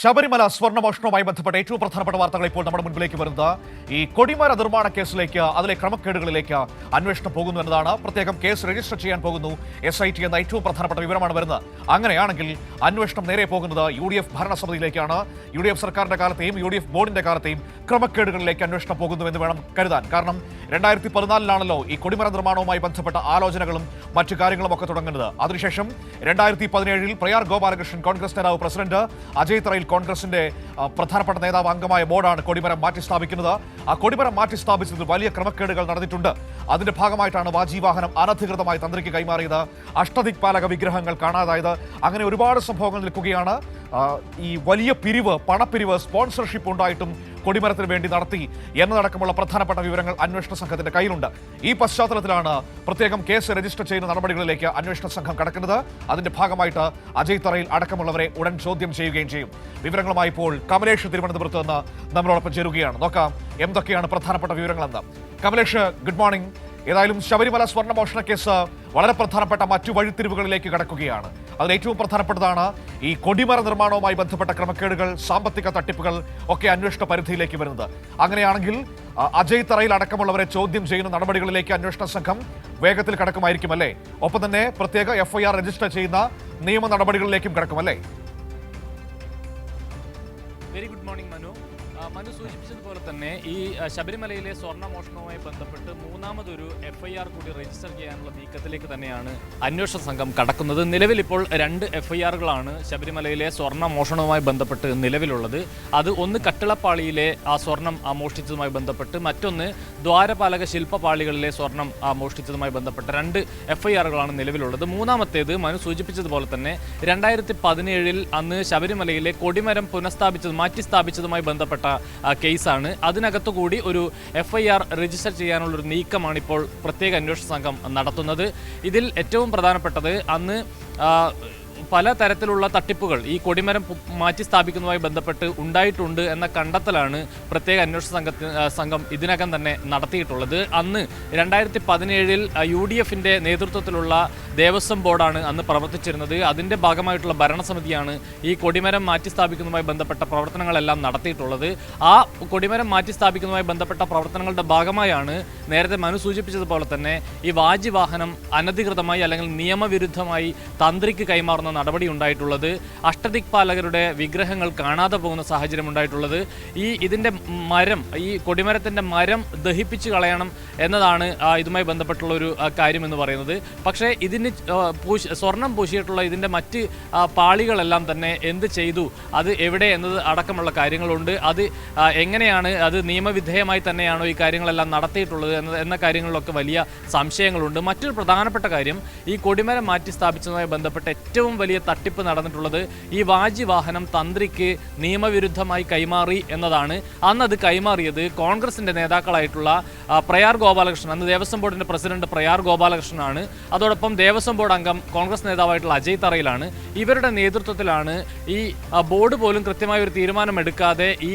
ശബരിമല സ്വർണമോഷണവുമായി ബന്ധപ്പെട്ട ഏറ്റവും പ്രധാനപ്പെട്ട വാർത്തകൾ ഇപ്പോൾ നമ്മുടെ മുൻപിലേക്ക് വരുന്നത്. ഈ കൊടിമര നിർമ്മാണ കേസിലേക്ക് അതിലെ ക്രമക്കേടുകളിലേക്ക് അന്വേഷണം പോകുന്നു എന്നതാണ്. പ്രത്യേകം കേസ് രജിസ്റ്റർ ചെയ്യാൻ പോകുന്നു. എസ് ഐ ടി എന്ന ഏറ്റവും പ്രധാനപ്പെട്ട വിവരമാണ് വരുന്നത്. അങ്ങനെയാണെങ്കിൽ അന്വേഷണം നേരെ പോകുന്നത് യു ഡി എഫ് ഭരണസമിതിയിലേക്കാണ്. യു ഡി എഫ് സർക്കാരിന്റെ കാലത്തെയും യു ഡി എഫ് ബോർഡിന്റെ കാലത്തെയും ക്രമക്കേടുകളിലേക്ക് അന്വേഷണം പോകുന്നു എന്ന് വേണം കരുതാൻ. കാരണം രണ്ടായിരത്തി പതിനാലിലാണല്ലോ ഈ കൊടിമര നിർമ്മാണവുമായി ബന്ധപ്പെട്ട ആലോചനകളും മറ്റു കാര്യങ്ങളും ഒക്കെ തുടങ്ങുന്നത്. അതിനുശേഷം രണ്ടായിരത്തി പതിനേഴിൽ പ്രയാർ ഗോപാലകൃഷ്ണൻ കോൺഗ്രസ് നേതാവ് പ്രസിഡന്റ് അജയ് തറയിൽ കോൺഗ്രസിന്റെ പ്രധാനപ്പെട്ട നേതാവ് അംഗമായ ബോർഡാണ് കൊടിമരം മാറ്റി സ്ഥാപിക്കുന്നത് ആ കൊടിമരം മാറ്റി സ്ഥാപിച്ചതിൽ വലിയ ക്രമക്കേടുകൾ നടന്നിട്ടുണ്ട്. അതിന്റെ ഭാഗമായിട്ടാണ് വാജീവാഹനം അനധികൃതമായി തന്ത്രിക്ക് കൈമാറിയത്. അഷ്ടദിക്പാലക വിഗ്രഹങ്ങൾ കാണാതായത്. അങ്ങനെ ഒരുപാട് സംഭവങ്ങൾ നിൽക്കുകയാണ്. ഈ വലിയ പിരിവ് പണപ്പിരിവ് സ്പോൺസർഷിപ്പ് ഉണ്ടായിട്ടും കൊടിമരത്തിന് വേണ്ടി നടത്തി എന്നതടക്കമുള്ള പ്രധാനപ്പെട്ട വിവരങ്ങൾ അന്വേഷണ സംഘത്തിന്റെ കയ്യിലുണ്ട്. ഈ പശ്ചാത്തലത്തിലാണ് പ്രത്യേകം കേസ് രജിസ്റ്റർ ചെയ്യുന്ന നടപടികളിലേക്ക് അന്വേഷണ സംഘം കടക്കുന്നത്. അതിന്റെ ഭാഗമായിട്ട് അജയ് തറയിൽ അടക്കമുള്ളവരെ ഉടൻ ചോദ്യം ചെയ്യുകയും ചെയ്യും. വിവരങ്ങളുമായി ഇപ്പോൾ കമലേഷ് തിരുവനന്തപുരത്ത് നിന്ന് നമ്മളോടൊപ്പം ചേരുകയാണ്. നോക്കാം എന്തൊക്കെയാണ് പ്രധാനപ്പെട്ട വിവരങ്ങളെന്ന്. കമലേഷ് ഗുഡ് മോർണിംഗ് ഏതായാലും ശബരിമല സ്വർണമോഷണ കേസ് വളരെ പ്രധാനപ്പെട്ട മറ്റു വഴിത്തിരിവുകളിലേക്ക് കടക്കുകയാണ്. അതിൽ ഏറ്റവും പ്രധാനപ്പെട്ടതാണ് ഈ കൊടിമര നിർമ്മാണവുമായി ബന്ധപ്പെട്ട ക്രമക്കേടുകൾ സാമ്പത്തിക തട്ടിപ്പുകൾ ഒക്കെ അന്വേഷണ പരിധിയിലേക്ക് വരുന്നത്. അങ്ങനെയാണെങ്കിൽ അജയ് തറയിൽ അടക്കമുള്ളവരെ ചോദ്യം ചെയ്യുന്ന നടപടികളിലേക്ക് അന്വേഷണ സംഘം വേഗത്തിൽ കടക്കുമായിരിക്കും അല്ലേ? ഒപ്പം തന്നെ പ്രത്യേക എഫ്ഐആർ രജിസ്റ്റർ ചെയ്യുന്ന നിയമ നടപടികളിലേക്കും കടക്കും അല്ലേ? Very good morning Manu Manu സൂചിപ്പിച്ചതുപോലെ തന്നെ ഈ ശബരിമലയിലെ സ്വർണ മോഷണവുമായി ബന്ധപ്പെട്ട് മൂന്നാമതൊരു എഫ് ഐ ആർ കൂടി രജിസ്റ്റർ ചെയ്യാനുള്ള നീക്കത്തിലേക്ക് തന്നെയാണ് അന്വേഷണ സംഘം കടക്കുന്നത്. നിലവിൽ ഇപ്പോൾ രണ്ട് എഫ് ഐ ആറുകളാണ് ശബരിമലയിലെ സ്വർണ മോഷണവുമായി ബന്ധപ്പെട്ട് നിലവിലുള്ളത്. അത് ഒന്ന് കട്ടിളപ്പാളിയിലെ ആ സ്വർണം മോഷ്ടിച്ചതുമായി ബന്ധപ്പെട്ട് മറ്റൊന്ന് ദ്വാരപാലക ശില്പപാളികളിലെ സ്വർണം മോഷ്ടിച്ചതുമായി ബന്ധപ്പെട്ട് രണ്ട് എഫ് ഐ ആറുകളാണ് നിലവിലുള്ളത്. മൂന്നാമത്തേത് മനു സൂചിപ്പിച്ചതുപോലെ തന്നെ രണ്ടായിരത്തി പതിനേഴിൽ അന്ന് ശബരിമലയിലെ കൊടിമരം പുനഃസ്ഥാപിച്ചത് മാറ്റി സ്ഥാപിച്ചതുമായി ബന്ധപ്പെട്ട കേസാണ്. അതിനകത്തു കൂടി ഒരു എഫ് ഐ ആർ രജിസ്റ്റർ ചെയ്യാനുള്ളൊരു നീക്കമാണ് ഇപ്പോൾ പ്രത്യേക അന്വേഷണ സംഘം നടത്തുന്നത്. ഇതിൽ ഏറ്റവും പ്രധാനപ്പെട്ടത് അന്ന് പല തരത്തിലുള്ള തട്ടിപ്പുകൾ ഈ കൊടിമരം മാറ്റി സ്ഥാപിക്കുന്നതുമായി ബന്ധപ്പെട്ട് ഉണ്ടായിട്ടുണ്ട് എന്ന കണ്ടെത്തലാണ് പ്രത്യേക അന്വേഷണ സംഘത്തിന് സംഘം ഇതിനകം തന്നെ നടത്തിയിട്ടുള്ളത്. അന്ന് രണ്ടായിരത്തി പതിനേഴിൽ യു ഡി എഫിന്റെ നേതൃത്വത്തിലുള്ള ദേവസ്വം ബോർഡാണ് അന്ന് പ്രവർത്തിച്ചിരുന്നത്. അതിന്റെ ഭാഗമായിട്ടുള്ള ഭരണസമിതിയാണ് ഈ കൊടിമരം മാറ്റി സ്ഥാപിക്കുന്നതുമായി ബന്ധപ്പെട്ട പ്രവർത്തനങ്ങളെല്ലാം നടത്തിയിട്ടുള്ളത്. ആ കൊടിമരം മാറ്റി സ്ഥാപിക്കുന്നതുമായി ബന്ധപ്പെട്ട പ്രവർത്തനങ്ങളുടെ ഭാഗമായാണ് നേരത്തെ മനു സൂചിപ്പിച്ചതുപോലെ തന്നെ ഈ വാജി വാഹനം അനധികൃതമായി അല്ലെങ്കിൽ നിയമവിരുദ്ധമായി തന്ത്രിക്ക് കൈമാറുന്ന നടപടി ഉണ്ടായിട്ടുള്ളത് അഷ്ടദിക്പാലകരുടെ വിഗ്രഹങ്ങൾ കാണാതെ പോകുന്ന സാഹചര്യം ഉണ്ടായിട്ടുള്ളത്. ഈ ഇതിന്റെ മരം ഈ കൊടിമരത്തിന്റെ മരം ദഹിപ്പിച്ച് കളയണം എന്നതാണ് ഇതുമായി ബന്ധപ്പെട്ടുള്ള ഒരു കാര്യം എന്ന് പറയുന്നത്. പക്ഷേ ഇതിന് പൂശ് സ്വർണം പൂശിയിട്ടുള്ള ഇതിന്റെ മറ്റ് പാളികളെല്ലാം തന്നെ എന്ത് ചെയ്തു? അത് എവിടെ എന്നത് അടക്കമുള്ള കാര്യങ്ങളുണ്ട്. അത് എങ്ങനെയാണ് അത് നിയമവിധേയമായി തന്നെയാണോ ഈ കാര്യങ്ങളെല്ലാം നടത്തിയിട്ടുള്ളത് എന്ന എന്ന കാര്യങ്ങളിലൊക്കെ വലിയ സംശയങ്ങളുണ്ട്. മറ്റൊരു പ്രധാനപ്പെട്ട കാര്യം ഈ കൊടിമരം മാറ്റി സ്ഥാപിച്ചതുമായി ബന്ധപ്പെട്ട ഏറ്റവും വലിയ തട്ടിപ്പ് നടന്നിട്ടുള്ളത് ഈ വാജി വാഹനം തന്ത്രിക്ക് നിയമവിരുദ്ധമായി കൈമാറി എന്നതാണ്. അന്ന് അത് കൈമാറിയത് കോൺഗ്രസിന്റെ നേതാക്കളായിട്ടുള്ള പ്രയാർ ഗോപാലകൃഷ്ണൻ. അന്ന് ദേവസ്വം ബോർഡിന്റെ പ്രസിഡന്റ് പ്രയാർ ഗോപാലകൃഷ്ണനാണ്. അതോടൊപ്പം ദേവസ്വം ബോർഡ് അംഗം കോൺഗ്രസ് നേതാവായിട്ടുള്ള അജയ് തറയിലാണ്. ഇവരുടെ നേതൃത്വത്തിലാണ് ഈ ബോർഡ് പോലും കൃത്യമായ ഒരു തീരുമാനം എടുക്കാതെ ഈ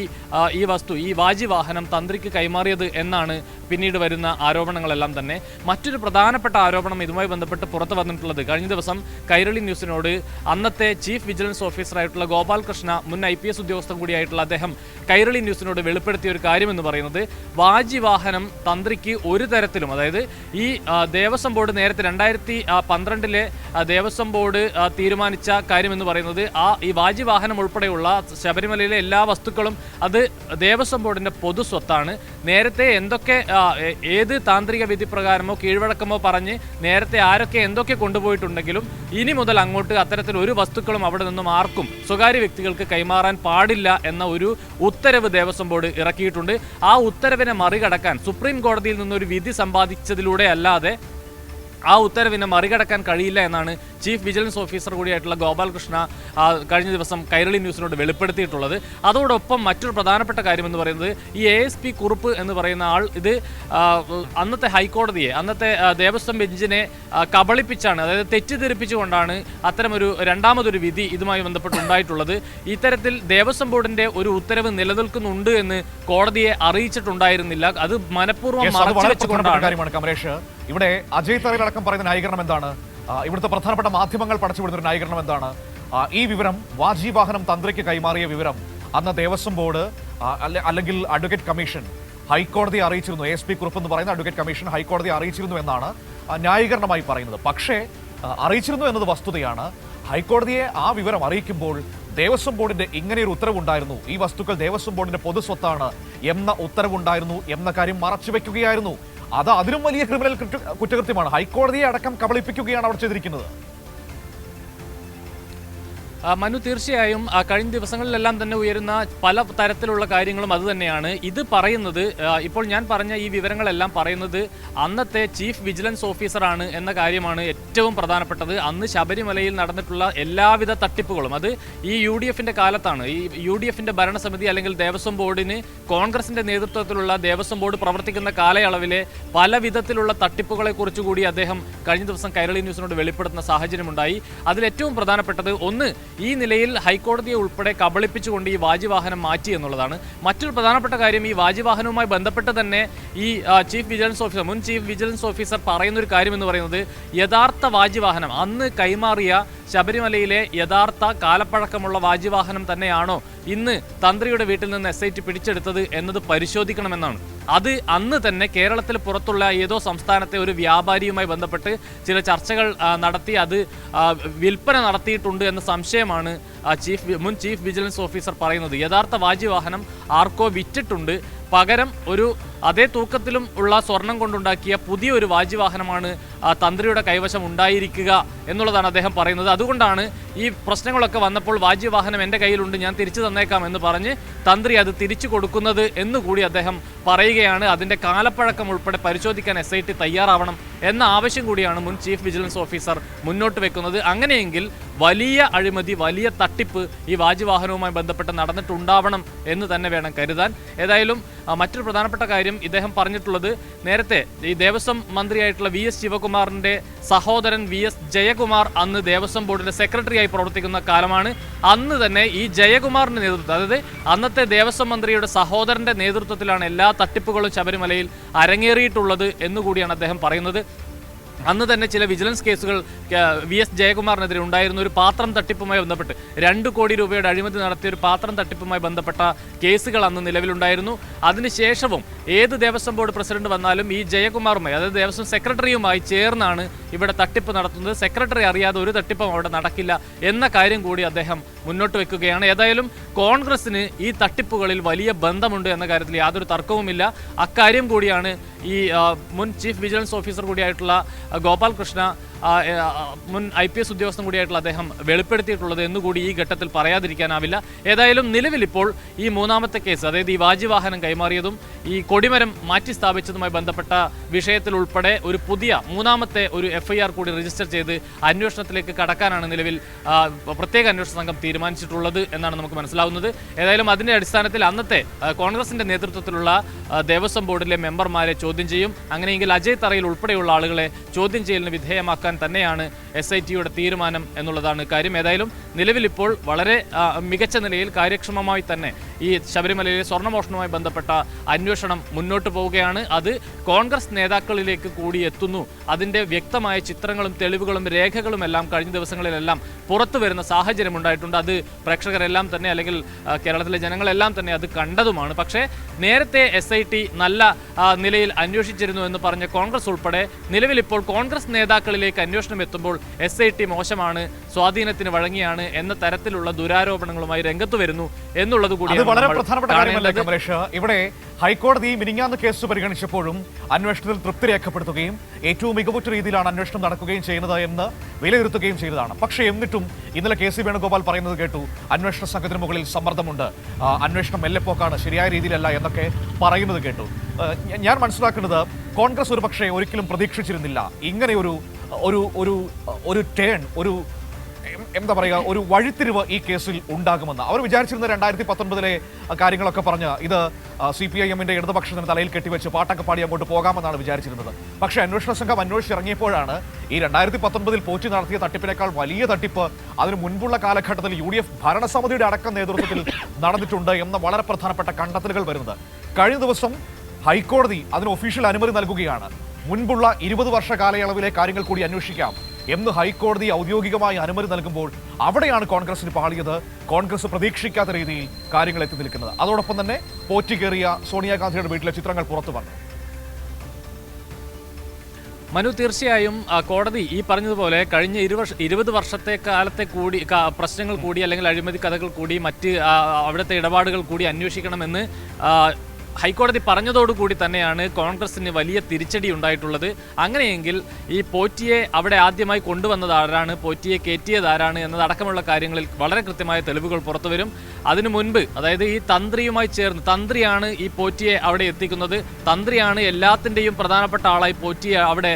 ഈ വസ്തു ഈ വാജി വാഹനം തന്ത്രിക്ക് കൈമാറിയത് എന്നാണ് പിന്നീട് വരുന്ന ആരോപണങ്ങളെല്ലാം തന്നെ. മറ്റൊരു പ്രധാനപ്പെട്ട ആരോപണം ഇതുമായി ബന്ധപ്പെട്ട് പുറത്തു വന്നിട്ടുള്ളത് കഴിഞ്ഞ ദിവസം കൈരളി ന്യൂസിനോട് അന്നത്തെ ചീഫ് വിജിലൻസ് ഓഫീസറായിട്ടുള്ള ഗോപാൽകൃഷ്ണ മുൻ ഐ പി എസ് ഉദ്യോഗസ്ഥൻ കൂടിയായിട്ടുള്ള അദ്ദേഹം കൈരളി ന്യൂസിനോട് വെളിപ്പെടുത്തിയ ഒരു കാര്യം എന്ന് പറയുന്നത് വാജി വാഹനം തന്ത്രിക്ക് ഒരു തരത്തിലും അതായത് ഈ ദേവസ്വം ബോർഡ് നേരത്തെ രണ്ടായിരത്തി പന്ത്രണ്ടിലെ ദേവസ്വം ബോർഡ് തീരുമാനിച്ച കാര്യം എന്ന് പറയുന്നത് ആ ഈ വാജി വാഹനം ഉൾപ്പെടെയുള്ള ശബരിമലയിലെ എല്ലാ വസ്തുക്കളും അത് ദേവസ്വം ബോർഡിന്റെ പൊതു സ്വത്താണ്. നേരത്തെ എന്തൊക്കെ ഏത് താന്ത്രിക വിധി പ്രകാരമോ കീഴ്വഴക്കമോ പറഞ്ഞ് നേരത്തെ ആരൊക്കെ എന്തൊക്കെ കൊണ്ടുപോയിട്ടുണ്ടെങ്കിലും ഇനി മുതൽ അങ്ങോട്ട് അത്തരത്തിൽ ഒരു വസ്തുക്കളും അവിടെ നിന്നും ആർക്കും സ്വകാര്യ വ്യക്തികൾക്ക് കൈമാറാൻ പാടില്ല എന്ന ഒരു ഉത്തരവ് ദേവസ്വം ബോർഡ് ഇറക്കിയിട്ടുണ്ട്. ആ ഉത്തരവിനെ മറികടക്കാൻ സുപ്രീം കോടതിയിൽ നിന്നൊരു വിധി സമ്പാദിച്ചതിലൂടെ അല്ലാതെ ആ ഉത്തരവിനെ മറികടക്കാൻ കഴിയില്ല എന്നാണ് ചീഫ് വിജിലൻസ് ഓഫീസർ കൂടിയായിട്ടുള്ള ഗോപാലകൃഷ്ണ കഴിഞ്ഞ ദിവസം കൈരളി ന്യൂസിനോട് വെളിപ്പെടുത്തിയിട്ടുള്ളത്. അതോടൊപ്പം മറ്റൊരു പ്രധാനപ്പെട്ട കാര്യം എന്ന് പറയുന്നത് ഈ എ എസ് പി കുറുപ്പ് എന്ന് പറയുന്ന ആൾ ഇത് അന്നത്തെ ഹൈക്കോടതിയെ അന്നത്തെ ദേവസ്വം ബെഞ്ചിനെ കബളിപ്പിച്ചാണ് അതായത് തെറ്റിദ്ധരിപ്പിച്ചുകൊണ്ടാണ് അത്തരമൊരു രണ്ടാമതൊരു വിധി ഇതുമായി ബന്ധപ്പെട്ടുണ്ടായിട്ടുള്ളത്. ഇത്തരത്തിൽ ദേവസ്വം ബോർഡിന്റെ ഒരു ഉത്തരവ് നിലനിൽക്കുന്നുണ്ട് എന്ന് കോടതിയെ അറിയിച്ചിട്ടുണ്ടായിരുന്നില്ല. അത് മനഃപൂർവം മറച്ചു വെച്ചുകൊണ്ടാണ് ഇവിടെ അജയ് തറയിലടക്കം പറയുന്ന ന്യായീകരണം എന്താണ്? ഇവിടുത്തെ പ്രധാനപ്പെട്ട മാധ്യമങ്ങൾ പടച്ചുവിടുന്ന ന്യായീകരണം എന്താണ്? ഈ വിവരം വാജി വാഹനം തന്ത്രിക്ക് കൈമാറിയ വിവരം അന്ന് ദേവസ്വം ബോർഡ് അല്ലെങ്കിൽ അഡ്വക്കേറ്റ് കമ്മീഷൻ ഹൈക്കോടതി അറിയിച്ചിരുന്നു. എസ് പി കുറുപ്പ് എന്ന് പറയുന്ന അഡ്വക്കേറ്റ് കമ്മീഷൻ ഹൈക്കോടതി അറിയിച്ചിരുന്നു എന്നാണ് ന്യായീകരണമായി പറയുന്നത്. പക്ഷേ അറിയിച്ചിരുന്നു എന്നത് വസ്തുതയാണ്. ഹൈക്കോടതിയെ ആ വിവരം അറിയിക്കുമ്പോൾ ദേവസ്വം ബോർഡിന്റെ ഇങ്ങനെയൊരു ഉത്തരവുണ്ടായിരുന്നു. ഈ വസ്തുക്കൾ ദേവസ്വം ബോർഡിന്റെ പൊതുസ്വത്താണ് എന്ന ഉത്തരവുണ്ടായിരുന്നു എന്ന കാര്യം മറച്ചുവെക്കുകയായിരുന്നു അത് അതിലും വലിയ ക്രിമിനൽ കുറ്റകൃത്യമാണ്. ഹൈക്കോടതിയെ അടക്കം കബളിപ്പിക്കുകയാണ് അവർ ചെയ്തിരിക്കുന്നത്. മനു തീർച്ചയായും കഴിഞ്ഞ ദിവസങ്ങളിലെല്ലാം തന്നെ ഉയരുന്ന പല തരത്തിലുള്ള കാര്യങ്ങളും അതുതന്നെയാണ് ഇത് പറയുന്നത് ഇപ്പോൾ ഞാൻ പറഞ്ഞ ഈ വിവരങ്ങളെല്ലാം പറയുന്നത് അന്നത്തെ ചീഫ് വിജിലൻസ് ഓഫീസറാണ് എന്ന കാര്യമാണ് ഏറ്റവും പ്രധാനപ്പെട്ടത്. അന്ന് ശബരിമലയിൽ നടന്നിട്ടുള്ള എല്ലാവിധ തട്ടിപ്പുകളും അത് ഈ യു ഡി എഫിന്റെ കാലത്താണ്. ഈ യു ഡി എഫിന്റെ ഭരണസമിതി അല്ലെങ്കിൽ ദേവസ്വം ബോർഡിന് കോൺഗ്രസിന്റെ നേതൃത്വത്തിലുള്ള ദേവസ്വം ബോർഡ് പ്രവർത്തിക്കുന്ന കാലയളവിലെ പല വിധത്തിലുള്ള തട്ടിപ്പുകളെ കുറിച്ച് കൂടി അദ്ദേഹം കഴിഞ്ഞ ദിവസം കൈരളി ന്യൂസിനോട് വെളിപ്പെടുത്തുന്ന സാഹചര്യമുണ്ടായി. അതിൽ ഏറ്റവും പ്രധാനപ്പെട്ടത് ഒന്ന് ഈ നിലയിൽ ഹൈക്കോടതിയെ ഉൾപ്പെടെ കബളിപ്പിച്ചുകൊണ്ട് ഈ വാജിവാഹനം മാറ്റി എന്നുള്ളതാണ്. മറ്റൊരു പ്രധാനപ്പെട്ട കാര്യം ഈ വാജിവാഹനവുമായി ബന്ധപ്പെട്ട് തന്നെ ഈ ചീഫ് വിജിലൻസ് ഓഫീസർ മുൻ ചീഫ് വിജിലൻസ് ഓഫീസർ പറയുന്ന ഒരു കാര്യം എന്ന് പറയുന്നത് യഥാർത്ഥ വാജിവാഹനം അന്ന് കൈമാറിയ ശബരിമലയിലെ യഥാർത്ഥ കാലപ്പഴക്കമുള്ള വാജിവാഹനം തന്നെയാണോ ഇന്ന് തന്ത്രിയുടെ വീട്ടിൽ നിന്ന് എസ് ഐ ടി പിടിച്ചെടുത്തത് എന്നത് പരിശോധിക്കണമെന്നാണ്. അത് അന്ന് തന്നെ കേരളത്തിൽ പുറത്തുള്ള ഏതോ സംസ്ഥാനത്തെ ഒരു വ്യാപാരിയുമായി ബന്ധപ്പെട്ട് ചില ചർച്ചകൾ നടത്തി അത് വിൽപ്പന നടത്തിയിട്ടുണ്ട് എന്ന സംശയമാണ് ചീഫ് മുൻ ചീഫ് വിജിലൻസ് ഓഫീസർ പറയുന്നത്. യഥാർത്ഥ വാജിവാഹനം ആർക്കോ വിറ്റിട്ടുണ്ട്. പകരം ഒരു അതേ തൂക്കത്തിലും ഉള്ള സ്വർണം കൊണ്ടുണ്ടാക്കിയ പുതിയൊരു വാജിവാഹനമാണ് തന്ത്രിയുടെ കൈവശം ഉണ്ടായിരിക്കുക എന്നുള്ളതാണ് അദ്ദേഹം പറയുന്നത്. അതുകൊണ്ടാണ് ഈ പ്രശ്നങ്ങളൊക്കെ വന്നപ്പോൾ വാജ്യവാഹനം എന്റെ കയ്യിലുണ്ട് ഞാൻ തിരിച്ചു തന്നേക്കാം എന്ന് പറഞ്ഞ് തന്ത്രി അത് തിരിച്ചു കൊടുക്കുന്നത് എന്നുകൂടി അദ്ദേഹം പറയുകയാണ്. അതിന്റെ കാലപ്പഴക്കം ഉൾപ്പെടെ പരിശോധിക്കാൻ എസ് ഐ ടി തയ്യാറാവണം എന്ന ആവശ്യം കൂടിയാണ് മുൻ ചീഫ് വിജിലൻസ് ഓഫീസർ മുന്നോട്ട് വെക്കുന്നത്. അങ്ങനെയെങ്കിൽ വലിയ അഴിമതി വലിയ തട്ടിപ്പ് ഈ വാജ്യവാഹനവുമായി ബന്ധപ്പെട്ട് നടന്നിട്ടുണ്ടാവണം എന്ന് തന്നെ വേണം കരുതാൻ. ഏതായാലും മറ്റൊരു പ്രധാനപ്പെട്ട കാര്യം ഇദ്ദേഹം പറഞ്ഞിട്ടുള്ളത്. നേരത്തെ ഈ ദേവസ്വം മന്ത്രിയായിട്ടുള്ള വി എസ് ശിവകുമാറിന്റെ സഹോദരൻ വി എസ് ജയകുമാർ അന്ന് ദേവസ്വം ബോർഡിന്റെ സെക്രട്ടറിയായി പ്രവർത്തിക്കുന്ന കാലമാണ്. അന്ന് തന്നെ ഈ ജയകുമാറിന്റെ നേതൃത്വം അതായത് അന്നത്തെ ദേവസ്വം മന്ത്രിയുടെ സഹോദരന്റെ നേതൃത്വത്തിലാണ് എല്ലാ തട്ടിപ്പുകളും ശബരിമലയിൽ അരങ്ങേറിയിട്ടുള്ളത് എന്നുകൂടിയാണ് അദ്ദേഹം പറയുന്നത്. അന്ന് തന്നെ ചില വിജിലൻസ് കേസുകൾ വി എസ് ജയകുമാറിനെതിരെ ഉണ്ടായിരുന്ന ഒരു പാത്രം തട്ടിപ്പുമായി ബന്ധപ്പെട്ട് രണ്ട് കോടി രൂപയുടെ അഴിമതി നടത്തിയ ഒരു പാത്രം തട്ടിപ്പുമായി ബന്ധപ്പെട്ട കേസുകൾ അന്ന് നിലവിലുണ്ടായിരുന്നു. അതിനുശേഷവും ഏത് ദേവസ്വം ബോർഡ് പ്രസിഡന്റ് വന്നാലും ഈ ജയകുമാറുമായി അതായത് ദേവസ്വം സെക്രട്ടറിയുമായി ചേർന്നാണ് ഇവിടെ തട്ടിപ്പ് നടത്തുന്നത്. സെക്രട്ടറി അറിയാതെ ഒരു തട്ടിപ്പും അവിടെ നടക്കില്ല എന്ന കാര്യം കൂടി അദ്ദേഹം മുന്നോട്ട് വെക്കുകയാണ്. ഏതായാലും കോൺഗ്രസിന് ഈ തട്ടിപ്പുകളിൽ വലിയ ബന്ധമുണ്ട് എന്ന കാര്യത്തിൽ യാതൊരു തർക്കവുമില്ല. അക്കാര്യം കൂടിയാണ് ഈ മുൻ ചീഫ് വിജിലൻസ് ഓഫീസർ കൂടിയായിട്ടുള്ള ഗോപാൽ കൃഷ്ണ മുൻ ഐ പി എസ് ഉദ്യോഗസ്ഥൻ കൂടിയായിട്ടുള്ള അദ്ദേഹം വെളിപ്പെടുത്തിയിട്ടുള്ളത് എന്നുകൂടി ഈ ഘട്ടത്തിൽ പറയാതിരിക്കാനാവില്ല. ഏതായാലും നിലവിൽ ഇപ്പോൾ ഈ മൂന്നാമത്തെ കേസ് അതായത് ഈ വാജിവാഹനം കൈമാറിയതും ഈ കൊടിമരം മാറ്റി സ്ഥാപിച്ചതുമായി ബന്ധപ്പെട്ട വിഷയത്തിൽ ഉൾപ്പെടെ ഒരു പുതിയ മൂന്നാമത്തെ ഒരു എഫ്ഐആർ കൂടി രജിസ്റ്റർ ചെയ്ത് അന്വേഷണത്തിലേക്ക് കടക്കാനാണ് നിലവിൽ പ്രത്യേക അന്വേഷണ സംഘം തീരുമാനിച്ചിട്ടുള്ളത് എന്നാണ് നമുക്ക് മനസ്സിലാവുന്നത്. ഏതായാലും അതിന്റെ അടിസ്ഥാനത്തിൽ അന്നത്തെ കോൺഗ്രസിന്റെ നേതൃത്വത്തിലുള്ള ദേവസ്വം ബോർഡിലെ മെമ്പർമാരെ ചോദ്യം ചെയ്യും. അങ്ങനെയെങ്കിൽ അജയ് തറയിൽ ഉൾപ്പെടെയുള്ള ആളുകളെ ചോദ്യം ചെയ്യലിന് വിധേയമാക്കാൻ തന്നെയാണ് എസ് ഐ ടിയുടെ തീരുമാനം എന്നുള്ളതാണ് കാര്യം. ഏതായാലും നിലവിലിപ്പോൾ വളരെ മികച്ച നിലയിൽ കാര്യക്ഷമമായി തന്നെ ഈ ശബരിമലയിലെ സ്വർണമോഷണവുമായി ബന്ധപ്പെട്ട അന്വേഷണം മുന്നോട്ട് പോവുകയാണ്. അത് കോൺഗ്രസ് നേതാക്കളിലേക്ക് കൂടി എത്തുന്നു. അതിന്റെ വ്യക്തമായ ചിത്രങ്ങളും തെളിവുകളും രേഖകളും എല്ലാം കഴിഞ്ഞ ദിവസങ്ങളിലെല്ലാം പുറത്തു വരുന്ന സാഹചര്യം ഉണ്ടായിട്ടുണ്ട്. അത് പ്രേക്ഷകരെല്ലാം തന്നെ അല്ലെങ്കിൽ കേരളത്തിലെ ജനങ്ങളെല്ലാം തന്നെ അത് കണ്ടതുമാണ്. പക്ഷേ നേരത്തെ എസ് നല്ല നിലയിൽ അന്വേഷിച്ചിരുന്നു എന്ന് പറഞ്ഞ കോൺഗ്രസ് ഉൾപ്പെടെ നിലവിൽ ഇപ്പോൾ കോൺഗ്രസ് നേതാക്കളിലേക്ക് അന്വേഷണം എത്തുമ്പോൾ എസ് ഐ ടി മോശമാണ് സ്വാധീനത്തിന് വഴങ്ങിയാണ് എന്ന തരത്തിലുള്ള ദുരാരോപണങ്ങളുമായി രംഗത്ത് വരുന്നു എന്നുള്ളത് കൂടി വളരെ പ്രധാനപ്പെട്ട കാര്യമല്ലേ. കമലേഷ്? ഇവിടെ ഹൈക്കോടതി മിനിങ്ങാന്ന് കേസ് പരിഗണിച്ചപ്പോഴും അന്വേഷണത്തിൽ തൃപ്തി രേഖപ്പെടുത്തുകയും ഏറ്റവും മികവുറ്റ രീതിയിലാണ് അന്വേഷണം നടക്കുകയും ചെയ്യുന്നത് എന്ന് വിലയിരുത്തുകയും ചെയ്തതാണ്. പക്ഷേ എന്നിട്ടും ഇന്നലെ കെ സി വേണുഗോപാൽ പറയുന്നത് കേട്ടു അന്വേഷണ സംഘത്തിന് മുകളിൽ സമ്മർദ്ദമുണ്ട്. അന്വേഷണം മെല്ലെപ്പോക്കാണ് ശരിയായ രീതിയിലല്ല എന്നൊക്കെ പറയുന്നത് കേട്ടു. ഞാൻ മനസ്സിലാക്കുന്നത് കോൺഗ്രസ് ഒരു പക്ഷേ ഒരിക്കലും പ്രതീക്ഷിച്ചിരുന്നില്ല. ഇങ്ങനെ ഒരു ഒരു ഒരു ഒരു ടേൺ ഒരു എന്താ പറയുക ഒരു വഴിത്തിരിവ് ഈ കേസിൽ ഉണ്ടാകുമെന്ന്. അവർ വിചാരിച്ചിരുന്ന രണ്ടായിരത്തി പത്തൊൻപതിലെ കാര്യങ്ങളൊക്കെ പറഞ്ഞ് ഇത് സി പി ഐ എമ്മിന്റെ ഇടതുപക്ഷത്തിന് തലയിൽ കെട്ടിവെച്ച് പാട്ടൊക്കെ പാടി അങ്ങോട്ട് പോകാമെന്നാണ് വിചാരിച്ചിരുന്നത്. പക്ഷേ അന്വേഷണ സംഘം അന്വേഷിച്ചിറങ്ങിയപ്പോഴാണ് ഈ രണ്ടായിരത്തി പത്തൊൻപതിൽ പോറ്റി നടത്തിയ തട്ടിപ്പിനേക്കാൾ വലിയ തട്ടിപ്പ് അതിന് മുൻപുള്ള കാലഘട്ടത്തിൽ യു ഡി എഫ് ഭരണസമിതിയുടെ അടക്കം നേതൃത്വത്തിൽ നടന്നിട്ടുണ്ട് എന്ന വളരെ പ്രധാനപ്പെട്ട കണ്ടെത്തലുകൾ വരുന്നത്. കഴിഞ്ഞ ദിവസം ഹൈക്കോടതി അതിന് ഒഫീഷ്യൽ അനുമതി നൽകുകയാണ്. മുൻപുള്ള ഇരുപത് വർഷ കാലയളവിലെ കാര്യങ്ങൾ കൂടി അന്വേഷിക്കാം. എന്ന് ഹൈക്കോടതി ഔദ്യോഗികമായി അനുമതി നൽകുമ്പോൾ അവിടെയാണ് കോൺഗ്രസിന് പാളിയത്. കോൺഗ്രസ് പ്രതീക്ഷിക്കാത്ത രീതിയിൽ കാര്യങ്ങൾ എത്തി നിൽക്കുന്നത്. അതോടൊപ്പം തന്നെ പോറ്റിക്കേറിയ സോണിയാഗാന്ധിയുടെ വീട്ടിലെ ചിത്രങ്ങൾ പുറത്തു വന്നു. മനു തീർച്ചയായും കോടതി ഈ പറഞ്ഞതുപോലെ കഴിഞ്ഞ ഇരുവർഷ ഇരുപത് വർഷത്തെ കാലത്തെ കൂടി പ്രശ്നങ്ങൾ കൂടി അല്ലെങ്കിൽ അഴിമതി കഥകൾ കൂടി മറ്റ് അവിടുത്തെ ഇടപാടുകൾ കൂടി അന്വേഷിക്കണമെന്ന് ഹൈക്കോടതി പറഞ്ഞതോടുകൂടി തന്നെയാണ് കോൺഗ്രസിന് വലിയ തിരിച്ചടി ഉണ്ടായിട്ടുള്ളത്. അങ്ങനെയെങ്കിൽ ഈ പോറ്റിയെ അവിടെ ആദ്യമായി കൊണ്ടുവന്നത് ആരാണ്? പോറ്റിയെ കയറ്റിയത് ആരാണ്? എന്നതടക്കമുള്ള കാര്യങ്ങളിൽ വളരെ കൃത്യമായ തെളിവുകൾ പുറത്തുവരും. അതിനു മുൻപ് അതായത് ഈ തന്ത്രിയുമായി ചേർന്ന് തന്ത്രിയാണ് ഈ പോറ്റിയെ അവിടെ എത്തിക്കുന്നത്. തന്ത്രിയാണ് എല്ലാത്തിന്റെയും പ്രധാനപ്പെട്ട ആളായി പോറ്റിയെ അവിടെ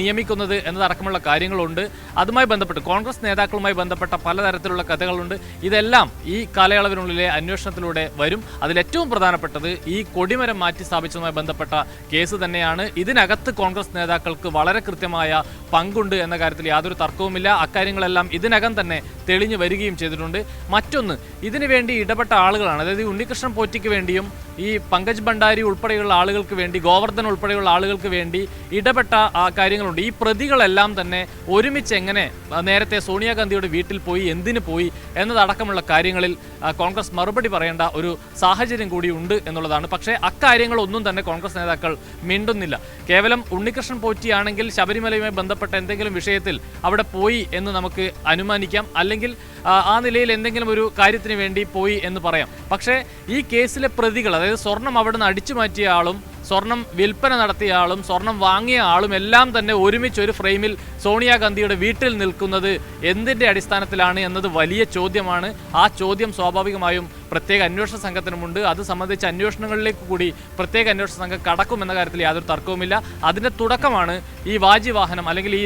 നിയമിക്കുന്നത് എന്നതടക്കമുള്ള കാര്യങ്ങളുണ്ട്. അതുമായി ബന്ധപ്പെട്ട് കോൺഗ്രസ് നേതാക്കളുമായി ബന്ധപ്പെട്ട പലതരത്തിലുള്ള കഥകളുണ്ട്. ഇതെല്ലാം ഈ കാലയളവിനുള്ളിലെ അന്വേഷണത്തിലൂടെ വരും. അതിലേറ്റവും പ്രധാനപ്പെട്ടത് ഈ കൊടിമരം മാറ്റി സ്ഥാപിച്ചതുമായി ബന്ധപ്പെട്ട കേസ് തന്നെയാണ്. ഇതിനകത്ത് കോൺഗ്രസ് നേതാക്കൾക്ക് വളരെ കൃത്യമായ പങ്കുണ്ട് എന്ന കാര്യത്തിൽ യാതൊരു തർക്കവുമില്ല. അക്കാര്യങ്ങളെല്ലാം ഇതിനകം തന്നെ തെളിഞ്ഞു വരികയും ചെയ്തിട്ടുണ്ട്. മറ്റൊന്ന് ഇതിനു വേണ്ടി ഇടപെട്ട ആളുകളാണ് അതായത് ഉണ്ണികൃഷ്ണൻ പോറ്റിക്ക് വേണ്ടിയും ഈ പങ്കജ് ഭണ്ഡാരി ഉൾപ്പെടെയുള്ള ആളുകൾക്ക് വേണ്ടി ഗോവർദ്ധൻ ഉൾപ്പെടെയുള്ള ആളുകൾക്ക് വേണ്ടി ഇടപെട്ട ആ കാര്യങ്ങളുണ്ട്. ഈ പ്രതികളെല്ലാം തന്നെ ഒരുമിച്ച് എങ്ങനെ നേരത്തെ സോണിയാഗാന്ധിയുടെ വീട്ടിൽ പോയി എന്തിനു പോയി എന്നതടക്കമുള്ള കാര്യങ്ങളിൽ കോൺഗ്രസ് മറുപടി പറയേണ്ട ഒരു സാഹചര്യം കൂടി ഉണ്ട് എന്നുള്ളതാണ്. പക്ഷേ അക്കാര്യങ്ങളൊന്നും തന്നെ കോൺഗ്രസ് നേതാക്കൾ മിണ്ടുന്നില്ല. കേവലം ഉണ്ണികൃഷ്ണൻ പോറ്റിയാണെങ്കിൽ ശബരിമലയുമായി ബന്ധപ്പെട്ട എന്തെങ്കിലും വിഷയത്തിൽ അവിടെ പോയി എന്ന് നമുക്ക് അനുമാനിക്കാം. അല്ലെങ്കിൽ ആ നിലയിൽ എന്തെങ്കിലും ഒരു കാര്യത്തിന് വേണ്ടി പോയി എന്ന് പറയാം. പക്ഷേ ഈ കേസിലെ പ്രതികൾ അതായത് സ്വർണം അവിടെ നിന്ന് അടിച്ചു മാറ്റിയ ആളും സ്വർണം വിൽപ്പന നടത്തിയ ആളും സ്വർണം വാങ്ങിയ ആളും എല്ലാം തന്നെ ഒരുമിച്ച് ഒരു ഫ്രെയിമിൽ സോണിയാഗാന്ധിയുടെ വീട്ടിൽ നിൽക്കുന്നത് എന്തിന്റെ അടിസ്ഥാനത്തിലാണ് എന്നത് വലിയ ചോദ്യമാണ്. ആ ചോദ്യം സ്വാഭാവികമായും പ്രത്യേക അന്വേഷണ സംഘത്തിനുമുണ്ട്. അത് സംബന്ധിച്ച അന്വേഷണങ്ങളിലേക്ക് കൂടി പ്രത്യേക അന്വേഷണ സംഘം കടക്കുമെന്ന കാര്യത്തിൽ യാതൊരു തർക്കവുമില്ല. അതിന്റെ തുടക്കമാണ് ഈ വാജി വാഹനം അല്ലെങ്കിൽ ഈ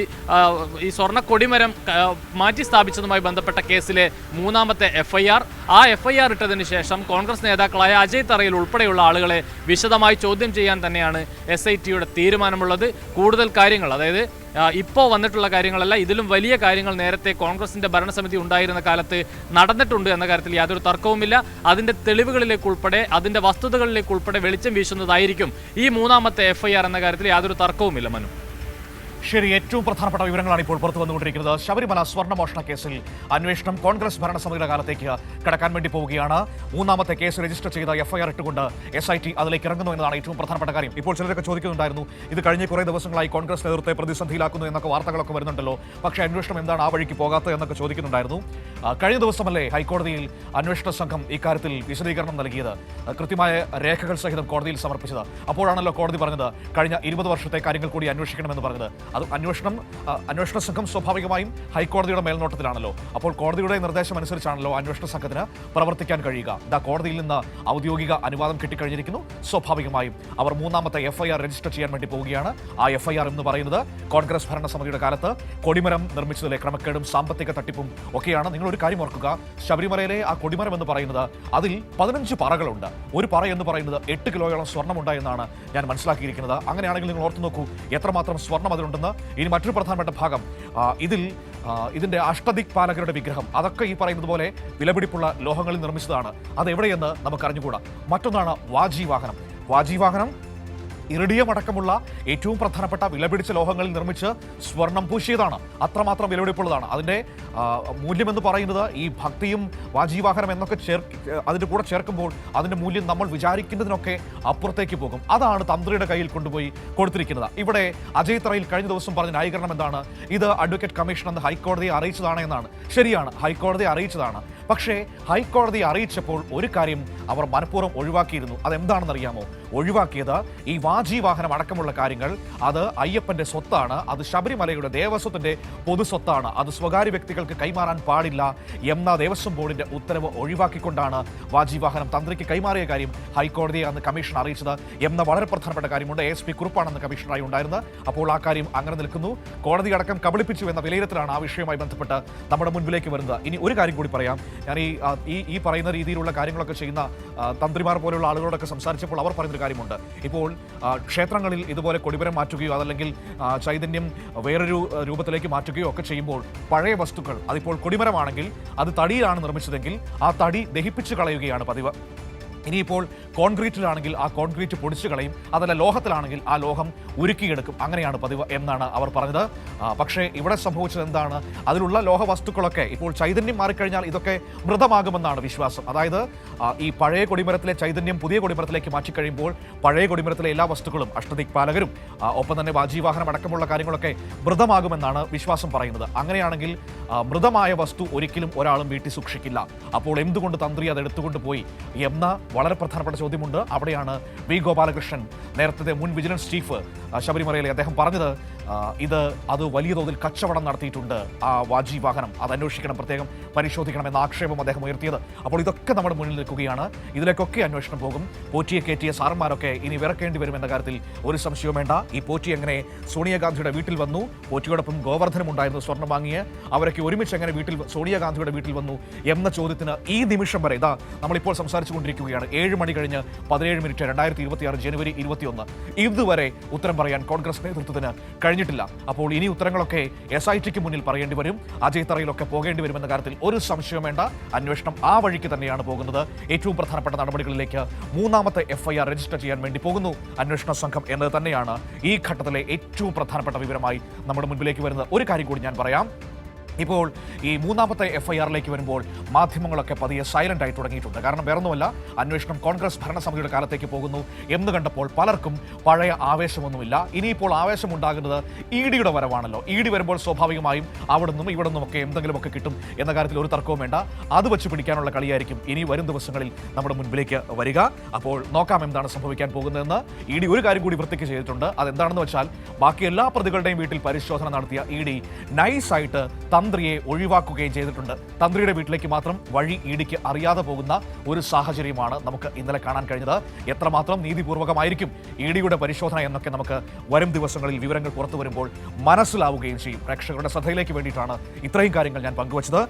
ഈ സ്വർണ കൊടിമരം മാറ്റി സ്ഥാപിച്ചതുമായി ബന്ധപ്പെട്ട കേസിലെ മൂന്നാമത്തെ എഫ്ഐആർ. ആ എഫ്ഐആർ ഇട്ടതിന് ശേഷം കോൺഗ്രസ് നേതാക്കളായ അജയ് തറയിൽ ഉൾപ്പെടെയുള്ള ആളുകളെ വിശദമായി ചോദ്യം ചെയ്യാൻ തന്നെയാണ് എസ് ഐ ടിയുടെ തീരുമാനമുള്ളത്. കൂടുതൽ കാര്യങ്ങൾ അതായത് ഇപ്പോൾ വന്നിട്ടുള്ള കാര്യങ്ങളല്ല ഇതിലും വലിയ കാര്യങ്ങൾ നേരത്തെ കോൺഗ്രസിന്റെ ഭരണസമിതി ഉണ്ടായിരുന്ന കാലത്ത് നടന്നിട്ടുണ്ട് എന്ന കാര്യത്തിൽ യാതൊരു തർക്കവുമില്ല. അതിന്റെ തെളിവുകളിലേക്ക് ഉൾപ്പെടെ അതിന്റെ വസ്തുതകളിലേക്ക് ഉൾപ്പെടെ വെളിച്ചം വീശുന്നതായിരിക്കും ഈ മൂന്നാമത്തെ എഫ് എന്ന കാര്യത്തിൽ യാതൊരു തർക്കവുമില്ല മനു. ശരി ഏറ്റവും പ്രധാനപ്പെട്ട വിവരങ്ങളാണ് ഇപ്പോൾ പുറത്തു വന്നുകൊണ്ടിരിക്കുന്നത്. ശബരിമല സ്വർണമോഷണ കേസിൽ അന്വേഷണം കോൺഗ്രസ് ഭരണസമിതിയുടെ കാലത്തേക്ക് കടക്കാൻ വേണ്ടി പോവുകയാണ്. മൂന്നാമത്തെ കേസ് രജിസ്റ്റർ ചെയ്ത എഫ്ഐആർ ഇട്ടുകൊണ്ട് എസ് ഐ ടി അതിലേക്ക് ഇറങ്ങുന്നു എന്നതാണ് ഏറ്റവും പ്രധാനപ്പെട്ട കാര്യം. ഇപ്പോൾ ചിലരൊക്കെ ചോദിക്കുന്നുണ്ടായിരുന്നു ഇത് കഴിഞ്ഞ കുറേ ദിവസങ്ങളായി കോൺഗ്രസ് നേതൃത്വത്തെ പ്രതിസന്ധിയിലാക്കുന്നു എന്നൊക്കെ വാർത്തകളൊക്കെ വരുന്നുണ്ടല്ലോ. പക്ഷേ അന്വേഷണം എന്താണ് ആ വഴിക്ക് പോകാത്തത് എന്നൊക്കെ ചോദിക്കുന്നുണ്ടായിരുന്നു. കഴിഞ്ഞ ദിവസമല്ലേ ഹൈക്കോടതിയിൽ അന്വേഷണ സംഘം ഇക്കാര്യത്തിൽ വിശദീകരണം നൽകിയത്. കൃത്യമായ രേഖകൾ സഹിതം കോടതിയിൽ സമർപ്പിച്ചത്. അപ്പോഴാണല്ലോ കോടതി പറഞ്ഞത് കഴിഞ്ഞ ഇരുപത് വർഷത്തെ കാര്യങ്ങൾ കൂടി അന്വേഷിക്കണമെന്ന് പറഞ്ഞത്. അത് അന്വേഷണം അന്വേഷണ സംഘം സ്വാഭാവികമായും ഹൈക്കോടതിയുടെ മേൽനോട്ടത്തിലാണല്ലോ. അപ്പോൾ കോടതിയുടെ നിർദ്ദേശം അനുസരിച്ചാണല്ലോ അന്വേഷണ സംഘത്തിന് പ്രവർത്തിക്കാൻ കഴിയുക. ദാ കോടതിയിൽ നിന്ന് ഔദ്യോഗിക അനുവാദം കിട്ടിക്കഴിഞ്ഞിരിക്കുന്നു. സ്വാഭാവികമായും അവർ മൂന്നാമത്തെ എഫ്ഐആർ രജിസ്റ്റർ ചെയ്യാൻ വേണ്ടി പോവുകയാണ്. ആ എഫ്ഐആർ എന്ന് പറയുന്നത് കോൺഗ്രസ് ഭരണസമിതിയുടെ കാലത്ത് കൊടിമരം നിർമ്മിച്ചതിലെ ക്രമക്കേടും സാമ്പത്തിക തട്ടിപ്പും ഒക്കെയാണ്. നിങ്ങളൊരു കാര്യം ഓർക്കുക. ശബരിമലയിലെ ആ കൊടിമരം എന്ന് പറയുന്നത് അതിൽ പതിനഞ്ച് പറകളുണ്ട്. ഒരു പറ എന്ന് പറയുന്നത് എട്ട് കിലോയോളം സ്വർണമുണ്ടായെന്നാണ് ഞാൻ മനസ്സിലാക്കിയിരിക്കുന്നത്. അങ്ങനെയാണെങ്കിൽ നിങ്ങൾ ഓർത്തു നോക്കൂ എത്രമാത്രം സ്വർണം അതിലുണ്ടെന്ന്. ഇനി മറ്റൊരു പ്രധാനപ്പെട്ട ഭാഗം. ഇതിൽ ഇതിന്റെ ഇതിന്റെ അഷ്ടദിക് പാലകരുടെ വിഗ്രഹം. അതൊക്കെ ഈ പറയുന്നത് പോലെ വിലപിടിപ്പുള്ള ലോഹങ്ങളിൽ നിർമ്മിച്ചതാണ്. അത് എവിടെയെന്ന് നമുക്ക് അറിഞ്ഞുകൂടാ മറ്റൊന്നാണ് വാജി വാഹനം. വാജി വാഹനം ഇറിഡിയം അടക്കമുള്ള ഏറ്റവും പ്രധാനപ്പെട്ട വിലപിടിച്ച ലോഹങ്ങളിൽ നിർമ്മിച്ച് സ്വർണം പൂശിയതാണ്. അത്രമാത്രം വിലപിടിപ്പുള്ളതാണ്. അതിന്റെ മൂല്യമെന്ന് പറയുന്നത് ഈ ഭക്തിയും വാജീവാഹനം എന്നൊക്കെ ചേർ അതിന്റെ കൂടെ ചേർക്കുമ്പോൾ അതിന്റെ മൂല്യം നമ്മൾ വിചാരിക്കുന്നതിനൊക്കെ അപ്പുറത്തേക്ക് പോകും. അതാണ് തന്ത്രിയുടെ കയ്യിൽ കൊണ്ടുപോയി കൊടുത്തിരിക്കുന്നത്. ഇവിടെ അജയ് കഴിഞ്ഞ ദിവസം പറഞ്ഞ ന്യായീകരണം എന്താണ്? ഇത് അഡ്വക്കേറ്റ് കമ്മീഷൻ എന്ന് ഹൈക്കോടതിയെ അറിയിച്ചതാണ് എന്നാണ്. ശരിയാണ് ഹൈക്കോടതിയെ അറിയിച്ചതാണ്. പക്ഷേ ഹൈക്കോടതി അറിയിച്ചപ്പോൾ ഒരു കാര്യം അവർ മനഃപൂർവം ഒഴിവാക്കിയിരുന്നു. അതെന്താണെന്ന് അറിയാമോ ഒഴിവാക്കിയത് ഈ വാഹനം അടക്കമുള്ള കാര്യങ്ങൾ. അത് അയ്യപ്പന്റെ സ്വത്താണ്. അത് ശബരിമലയുടെ ദേവസ്വത്തിന്റെ പൊതുസ്വത്താണ് അത് സ്വകാര്യ വ്യക്തികൾക്ക് കൈമാറാൻ പാടില്ല എന്ന ദേവസ്വം ബോർഡിന്റെ ഉത്തരവ് ഒഴിവാക്കിക്കൊണ്ടാണ് വാഹനം തന്ത്രിക്ക് കൈമാറിയ കാര്യം ഹൈക്കോടതിയെ അന്ന് കമ്മീഷൻ അറിയിച്ചത് എന്ന വളരെ പ്രധാനപ്പെട്ട കാര്യമുണ്ട്. എസ്. പി കുറുപ്പാണെന്ന് കമ്മീഷണറായി ഉണ്ടായിരുന്നത്. അപ്പോൾ ആ കാര്യം അങ്ങനെ നിൽക്കുന്നു. കോടതി അടക്കം കബളിപ്പിച്ചു എന്ന വിലയിരുത്തലാണ് ആ വിഷയവുമായി ബന്ധപ്പെട്ട് നമ്മുടെ മുൻപിലേക്ക് വരുന്നത്. ഇനി ഒരു കാര്യം കൂടി പറയാം. ഞാൻ ഈ ഈ ഈ പറയുന്ന രീതിയിലുള്ള കാര്യങ്ങളൊക്കെ ചെയ്യുന്ന തന്ത്രിമാർ പോലെയുള്ള ആളുകളോടൊക്കെ സംസാരിച്ചപ്പോൾ അവർ പറയുന്നൊരു കാര്യമുണ്ട്. ഇപ്പോൾ ക്ഷേത്രങ്ങളിൽ ഇതുപോലെ കൊടിമരം മാറ്റുകയോ അതല്ലെങ്കിൽ ചൈതന്യം വേറൊരു രൂപത്തിലേക്ക് മാറ്റുകയോ ഒക്കെ ചെയ്യുമ്പോൾ പഴയ വസ്തുക്കൾ അതിപ്പോൾ കൊടിമരമാണെങ്കിൽ അത് തടിയിലാണ് നിർമ്മിച്ചതെങ്കിൽ ആ തടി ദഹിപ്പിച്ച് കളയുകയാണ് പതിവ്. ഇനിയിപ്പോൾ കോൺക്രീറ്റിലാണെങ്കിൽ ആ കോൺക്രീറ്റ് പൊടിച്ചു കളയും അതല്ല ലോഹത്തിലാണെങ്കിൽ ആ ലോഹം ഉരുക്കിയെടുക്കും. അങ്ങനെയാണ് പതിവ് എന്നാണ് അവർ പറഞ്ഞത്. പക്ഷേ ഇവിടെ സംഭവിച്ചത് എന്താണ്? അതിലുള്ള ലോഹ വസ്തുക്കളൊക്കെ ഇപ്പോൾ ചൈതന്യം മാറിക്കഴിഞ്ഞാൽ ഇതൊക്കെ മൃതമാകുമെന്നാണ് വിശ്വാസം. അതായത് ഈ പഴയ കൊടിമരത്തിലെ ചൈതന്യം പുതിയ കൊടിമരത്തിലേക്ക് മാറ്റിക്കഴിയുമ്പോൾ പഴയ കൊടിമരത്തിലെ എല്ലാ വസ്തുക്കളും അഷ്ടദിക് പാലകരും ഒപ്പം തന്നെ വാജീവാഹനം അടക്കമുള്ള കാര്യങ്ങളൊക്കെ മൃതമാകുമെന്നാണ് വിശ്വാസം പറയുന്നത്. അങ്ങനെയാണെങ്കിൽ മൃതമായ വസ്തു ഒരിക്കലും ഒരാളും വീട്ടിൽ സൂക്ഷിക്കില്ല. അപ്പോൾ എന്തുകൊണ്ട് തന്ത്രി അത് എടുത്തുകൊണ്ട് പോയി? എന്ന വളരെ പ്രധാനപ്പെട്ട ചോദ്യമുണ്ട്. അവിടെയാണ് വി ഗോപാലകൃഷ്ണൻ നേരത്തെ മുൻ വിജിലൻസ് ചീഫ് ശബരിമലയിലെ അദ്ദേഹം പറഞ്ഞത് ഇത് അത് വലിയ തോതിൽ കച്ചവടം നടത്തിയിട്ടുണ്ട്. ആ വാജി വാഹനം അത് അന്വേഷിക്കണം പ്രത്യേകം പരിശോധിക്കണം എന്ന ആക്ഷേപം അദ്ദേഹം ഉയർത്തിയത്. അപ്പോൾ ഇതൊക്കെ നമ്മുടെ മുന്നിൽ നിൽക്കുകയാണ്. ഇതിലേക്കൊക്കെ അന്വേഷണം പോകും. പോറ്റിയെ കയറ്റിയ സാറന്മാരൊക്കെ ഇനി വിറക്കേണ്ടി വരുമെന്ന കാര്യത്തിൽ ഒരു സംശയവും വേണ്ട. ഈ പോറ്റി എങ്ങനെ സോണിയാഗാന്ധിയുടെ വീട്ടിൽ വന്നു? പോറ്റിയോടൊപ്പം ഗോവർദ്ധനം ഉണ്ടായിരുന്നു സ്വർണം വാങ്ങിയ. അവരൊക്കെ ഒരുമിച്ച് എങ്ങനെ വീട്ടിൽ സോണിയാഗാന്ധിയുടെ വീട്ടിൽ വന്നു എന്ന ചോദ്യത്തിന് ഈ നിമിഷം വരെ ഇതാ നമ്മളിപ്പോൾ സംസാരിച്ചുകൊണ്ടിരിക്കുകയാണ്. ഏഴ് മണി കഴിഞ്ഞ് പതിനേഴ് മിനിറ്റ് രണ്ടായിരത്തി ഇരുപത്തിയാറ് ജനുവരി ഇരുപത്തിയൊന്ന്. ഇതുവരെ ഉത്തരം പറയാൻ കോൺഗ്രസ് നേതൃത്വത്തിന് കഴിഞ്ഞിട്ടില്ല. അപ്പോൾ ഇനി ഉത്തരങ്ങളൊക്കെ എസ് ഐ ടിക്ക് മുന്നിൽ പറയേണ്ടി വരും. അജയ് തറയിലൊക്കെ പോകേണ്ടി വരുമെന്ന കാര്യത്തിൽ ഒരു സംശയം വേണ്ട. അന്വേഷണം ആ വഴിക്ക് തന്നെയാണ് പോകുന്നത്. ഏറ്റവും പ്രധാനപ്പെട്ട നടപടികളിലേക്ക് മൂന്നാമത്തെ എഫ് ഐ ആർ രജിസ്റ്റർ ചെയ്യാൻ വേണ്ടി പോകുന്നു. അന്വേഷണ സംഘം എന്നത് തന്നെയാണ് ഈ ഘട്ടത്തിലെ ഏറ്റവും പ്രധാനപ്പെട്ട വിവരമായി നമ്മുടെ മുൻപിലേക്ക് വരുന്നത്. ഒരു കാര്യം കൂടി ഞാൻ പറയാം. ഇപ്പോൾ ഈ മൂന്നാമത്തെ എഫ് ഐ ആറിലേക്ക് വരുമ്പോൾ മാധ്യമങ്ങളൊക്കെ പതിയെ സൈലന്റ് ആയി തുടങ്ങിയിട്ടുണ്ട്. കാരണം വേറൊന്നുമല്ല അന്വേഷണം കോൺഗ്രസ് ഭരണസമിതിയുടെ കാലത്തേക്ക് പോകുന്നു എന്ന് കണ്ടപ്പോൾ പലർക്കും പഴയ ആവേശമൊന്നുമില്ല. ഇനിയിപ്പോൾ ആവേശമുണ്ടാകുന്നത് ഇ ഡിയുടെ വരവാണല്ലോ. ഇ ഡി വരുമ്പോൾ സ്വാഭാവികമായും അവിടെ നിന്നും ഇവിടെ നിന്നുമൊക്കെ എന്തെങ്കിലുമൊക്കെ കിട്ടും എന്ന കാര്യത്തിൽ ഒരു തർക്കവും വേണ്ട. അത് വെച്ച് പിടിക്കാനുള്ള കളിയായിരിക്കും ഇനി വരും ദിവസങ്ങളിൽ നമ്മുടെ മുൻപിലേക്ക് വരിക. അപ്പോൾ നോക്കാം എന്താണ് സംഭവിക്കാൻ പോകുന്നതെന്ന്. ഇ ഡി ഒരു കാര്യം കൂടി വൃത്തിക്ക് ചെയ്തിട്ടുണ്ട്. അതെന്താണെന്ന് വെച്ചാൽ ബാക്കി എല്ലാ പ്രതികളുടെയും വീട്ടിൽ പരിശോധന നടത്തിയ ഇ ഡി നൈസായിട്ട് തന്ത്രിയെ ഒഴിവാക്കുകയും ചെയ്തിട്ടുണ്ട്. തന്ത്രിയുടെ വീട്ടിലേക്ക് മാത്രം വഴി ഡിക്ക് അറിയാതെ പോകുന്ന ഒരു സാഹചര്യമാണ് നമുക്ക് ഇന്നലെ കാണാൻ കഴിഞ്ഞത്. എത്രമാത്രം നീതിപൂർവകമായിരിക്കും ഇ ഡിയുടെ പരിശോധന എന്നൊക്കെ നമുക്ക് വരും ദിവസങ്ങളിൽ വിവരങ്ങൾ പുറത്തു വരുമ്പോൾ മനസ്സിലാവുകയും ചെയ്യും. പ്രേക്ഷകരുടെ ശ്രദ്ധയിലേക്ക് വേണ്ടിയിട്ടാണ് ഇത്രയും കാര്യങ്ങൾ ഞാൻ പങ്കുവച്ചത്.